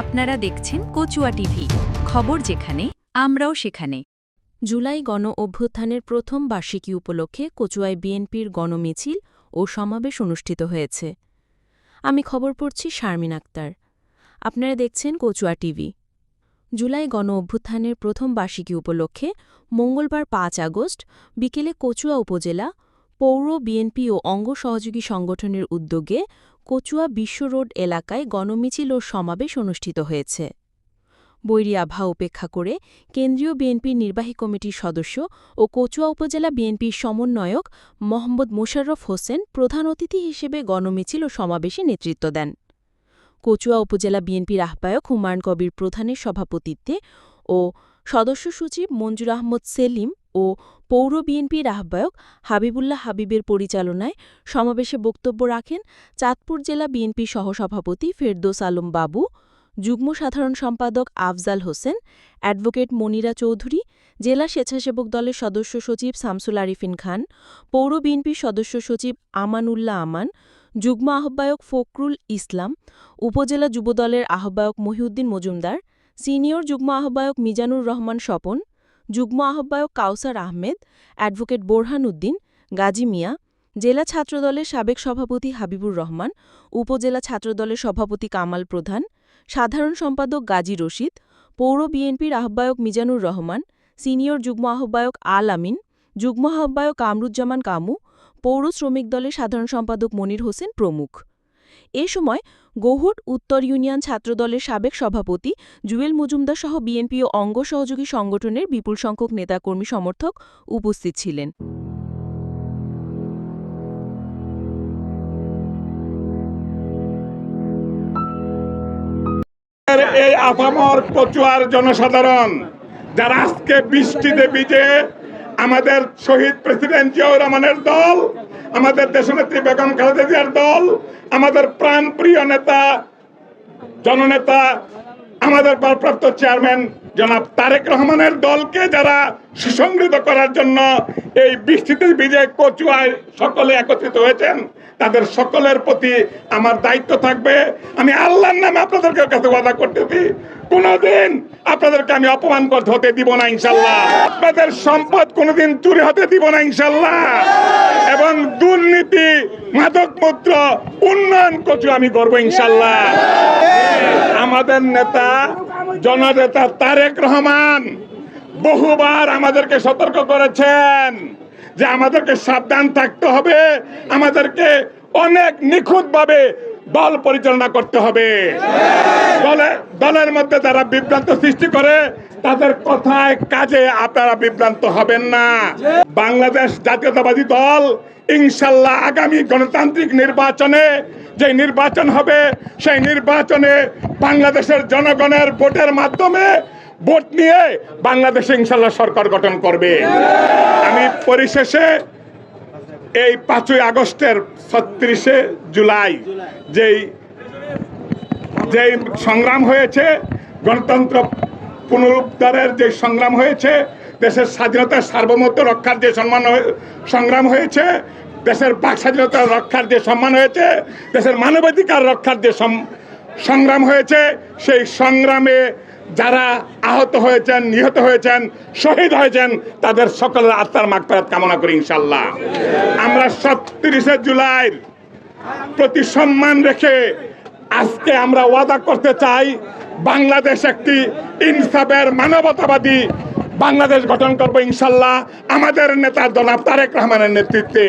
আপনারা দেখছেন কচুয়া টিভি। খবর যেখানে, আমরাও সেখানে। জুলাই গণ অভ্যুত্থানের প্রথম বার্ষিকী উপলক্ষে কচুয়ায় বিএনপির গণমিছিল ও সমাবেশ অনুষ্ঠিত হয়েছে। আমি খবর পড়ছি শারমিন আক্তার। আপনারা দেখছেন কচুয়া টিভি। জুলাই গণ অভ্যুত্থানের প্রথম বার্ষিকী উপলক্ষে মঙ্গলবার পাঁচ আগস্ট বিকেলে কচুয়া উপজেলা পৌর বিএনপি ও অঙ্গ সহযোগী সংগঠনের উদ্যোগে কচুয়া বিশ্ব রোড এলাকায় গণমিছিল ও সমাবেশ অনুষ্ঠিত হয়েছে। বৈরী আবহাওয়া উপেক্ষা করে কেন্দ্রীয় বিএনপির নির্বাহী কমিটির সদস্য ও কচুয়া উপজেলা বিএনপির সমন্বয়ক মোহাম্মদ মোশাররফ হোসেন প্রধান অতিথি হিসেবে গণমিছিল ও সমাবেশে নেতৃত্ব দেন। কচুয়া উপজেলা বিএনপির আহ্বায়ক হুমায়ুন কবির প্রধানের সভাপতিত্বে ও সদস্য সচিব মঞ্জুর আহমদ সেলিম ও পৌর বিএনপির আহ্বায়ক হাবিবুল্লাহ হাবিবের পরিচালনায় সমাবেশে বক্তব্য রাখেন চাঁদপুর জেলা বিএনপির সহসভাপতি ফেরদোস আলম বাবু, যুগ্ম সাধারণ সম্পাদক আফজাল হোসেন, অ্যাডভোকেট মনিরা চৌধুরী, জেলা স্বেচ্ছাসেবক দলের সদস্য সচিব শামসুল আরিফিন খান, পৌর বিএনপির সদস্য সচিব আমানুল্লাহ আমান, যুগ্ম আহ্বায়ক ফখরুল ইসলাম, উপজেলা যুবদলের আহ্বায়ক মহিউদ্দিন মজুমদার, সিনিয়র যুগ্ম আহ্বায়ক মিজানুর রহমান স্বপন যুগ্ম আহ্বায়ক কাউসার আহমেদ, অ্যাডভোকেট বোরহান উদ্দিন, গাজী মিয়া, জেলা ছাত্রদলের সাবেক সভাপতি হাবিবুর রহমান, উপজেলা ছাত্রদলের সভাপতি কামাল প্রধান, সাধারণ সম্পাদক গাজী রশিদ, পৌর বিএনপির আহ্বায়ক মিজানুর রহমান, সিনিয়র যুগ্ম আহ্বায়ক আল আমিন, যুগ্ম আহ্বায়ক কামরুজ্জামান কামু, পৌর শ্রমিক দলের সাধারণ সম্পাদক মনির হোসেন প্রমুখ। এ সময় গৌহুট উত্তর ইউনিয়ন ছাত্রদলের সাবেক সভাপতি, জুয়েল মজুমদার সহ বিএনপি ও অঙ্গ সহযোগী সংগঠনের বিপুল সংখ্যক নেতাকর্মী সমর্থক উপস্থিত ছিলেন। এই আপামর কচুয়ার জনসাধারণ, যারা আজকে বৃষ্টিতে ভিজে আমাদের শহীদ প্রেসিডেন্ট জিয়াউর রহমানের দল আমাদের দেশনেত্রী বেগম খালেদা জিয়ার দল, আমাদের প্রাণপ্রিয় নেতা, জননেতা, আমাদের ভারপ্রাপ্ত চেয়ারম্যান জনাব তারেক রহমানের দলকে যারা সুসংগৃত করার জন্য এই বৃষ্টিতে ভিজে কচুয়ায় সকলে একত্রিত হয়েছেন, তাদের সকলের প্রতি আমার দায়িত্ব থাকবে। আমি আল্লাহর নামে আপনাদেরকে কাছে ওয়াদা করতেছি, কোনোদিন আপনাদেরকে আমি অপমান করতে হতে দিব না, ইনশাল্লাহ। আপনাদের সম্পদ কোনোদিন চুরি হতে দিব না, ইনশাল্লাহ। দুর্নীতি মাদক মুদ্র উন্নয়ন করছি আমি করব ইনশাল্লাহ। আমাদের নেতা, জননেতা তারেক রহমান বহুবার আমাদেরকে সতর্ক করেছেন যে আমাদেরকে সাবধান থাকতে হবে, আমাদেরকে অনেক নিখুঁত ভাবে দল পরিচালনা করতে হবে। দলে, দলের মধ্যে যারা বিভ্রান্ত সৃষ্টি করে, তাদের কথায় কাজে আপনারা বিভ্রান্ত হবেন না। বাংলাদেশ জাতীয়তাবাদী দল, ইনশাল্লাহ আগামী গণতান্ত্রিক নির্বাচনে যে নির্বাচন হবে, সেই নির্বাচনে বাংলাদেশের জনগণের ভোটের মাধ্যমে ভোট নিয়ে বাংলাদেশে ইনশাল্লাহ সরকার গঠন করবে। আমি পরিশেষে এই পাঁচই আগস্টের ছত্রিশে জুলাই যেই যেই সংগ্রাম হয়েছে, গণতন্ত্র পুনরুদ্ধারের যে সংগ্রাম হয়েছে, দেশের স্বাধীনতার সার্বভৌমত্ব রক্ষার যে সম্মান সংগ্রাম হয়েছে, দেশের বাক স্বাধীনতা রক্ষার যে সম্মান হয়েছে, দেশের মানবাধিকার রক্ষার যে সংগ্রাম হয়েছে, সেই সংগ্রামে যারা আহত হয়েছেন, নিহত হয়েছেন, শহীদ হয়েছেন, তাদের সকলের আত্মার মাগফেরাত কামনা করি ইনশাল্লাহ আমরা সত্তিরিশে জুলাইয়ের প্রতি সম্মান রেখে আজকে আমরা ওয়াদা করতে চাই, বাংলাদেশ একটি ইনসাফের মানবতাবাদী বাংলাদেশ গঠন করব ইনশাল্লাহ। আমাদের নেতা জনাব তারেক রহমানের নেতৃত্বে।